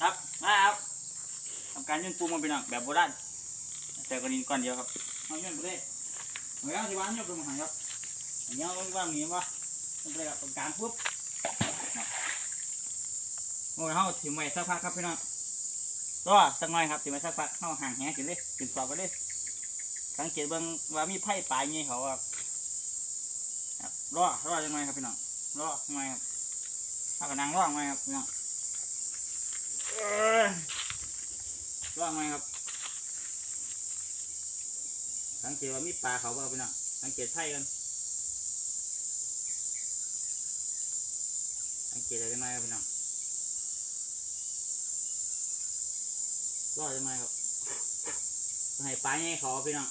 ครับ มาครับทำการยื่นปูมาเป็นองแบบโบราณแต่กรณีก่อนเดียวครับเอายื่นไปเลยเอาย่างที่วางยื่นไปมาหาครับเอย่างไว้ว่างอย่างนี้ป่ะยื่นไปเลยครับการปุ๊บโอ้ยเขาถิ่มไว้สักพักครับพี่น้องรอสักหน่อยครับถิ่มไว้สักพักเขาห่างแหงกินเลยกินสอบไปเลยสังเกตเบิ่งว่ามีไผ่ปลายงี้เขาครับรอรอจังไงครับพี่น้องรอจังไงครับถ้ากระนังรอจังไงครับพี่น้อง ว่างไหมครับ สังเกตว่ามีปลาเขาบ่ครับพี่น้องสังเกตไทยกัน สังเกตอะไรกันไหมครับพี่น้องรอดยังไงครับให้ปลาให้เขาพี่น้อง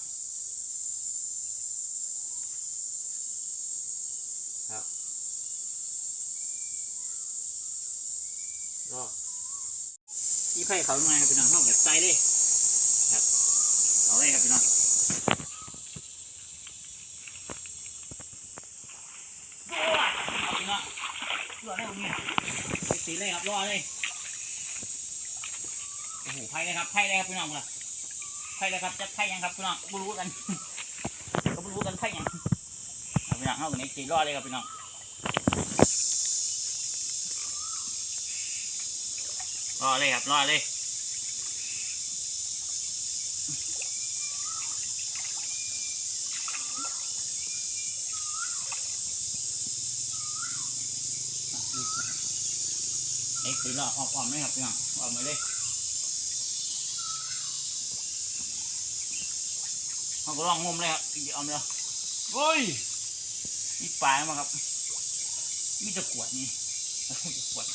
ครับรอด ที่ไข่เขาทำไงครับพี่น้องห้องแบบใจเลยครับเอาเลยครับพี่น้องพี่น้องรอได้ผมเนี่ยไปสีเลยครับรอเลยโอ้โหไพ่เลยครับไพ่เลยครับพี่น้องเลยไพ่เลยครับจะไพ่ยังครับพี่น้องก็รู้กันก็รู้กันไพ่ยังเอาพี่น้องเอากันนี้สีรอเลยครับพี่น้อง รอเลยครับรอเลยไอ้สีหลอกออกออกไหมครับพี่น้องออกมาเลยเขาก็ลองงมเลยครับอีกเอาเลยโอ้ยมีปลายมาครับมีตะกรวดนี่ตะกรวด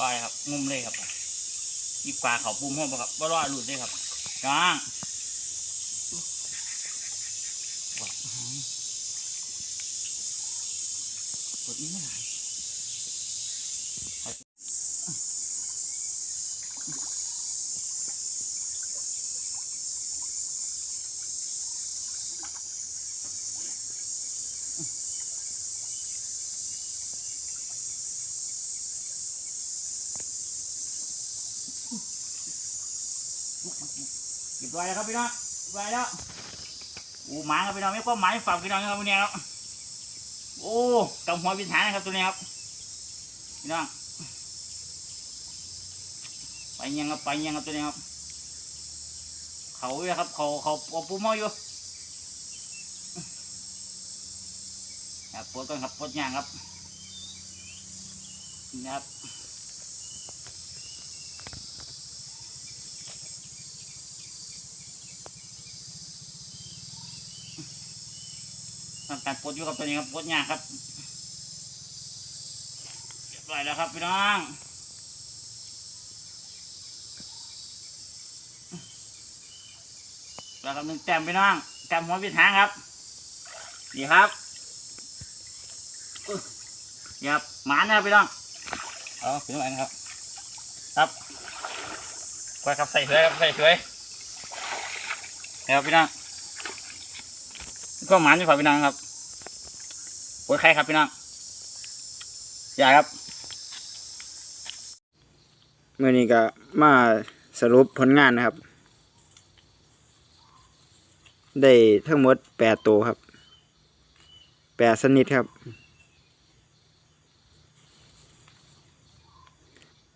ปลายครับงุ่มเลยครับมีปลาเขาปุ่มห้องครับบ่รอดหลุดเลยครับจ้างปวดอื้อหือกดนี้ไม่ได้ เรียบร้แล้วครับพี่น้องเรียบร้แล้วโอ้หมาครับพี่น้องไม่ก็หมาฝากพี่น้องครับวันนี้แล้วโอ้กำหัวพินฐานนะครับตัวนี้ครับพี่น้องไปยังครับไปยังครับตัวนี้ครับ เขาอยู่ครับ เขาเขาเขาปูมาอยู่ครับปวดก่อนครับปวดยางครับนี่นะครับ ทำการปวดอยู่ครับตัวนี้ครับปวดยางครับเรียบร้อยแล้วครับพี่น้องแล้วก็หนึ่งแต้มพี่น้องแต้มหัวพิธางครับนี่ครับอุ๊ยนี่ครับหมานะครับพี่น้องเอาพี่น้องครับ ครับกวยครับใส่สวยครับใส่สวยนี่ครับพี่น้อง ก็หมาที่ฝากพี่น้องครับโอ้ยใครครับพี่น้องอย่าครับเมื่อนี้ก็มาสรุปผลงานนะครับ ได้ทั้งหมดแปดตัวครับแปดสนิทครับ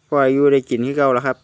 พออายุได้กินที่เก่าแล้วครับ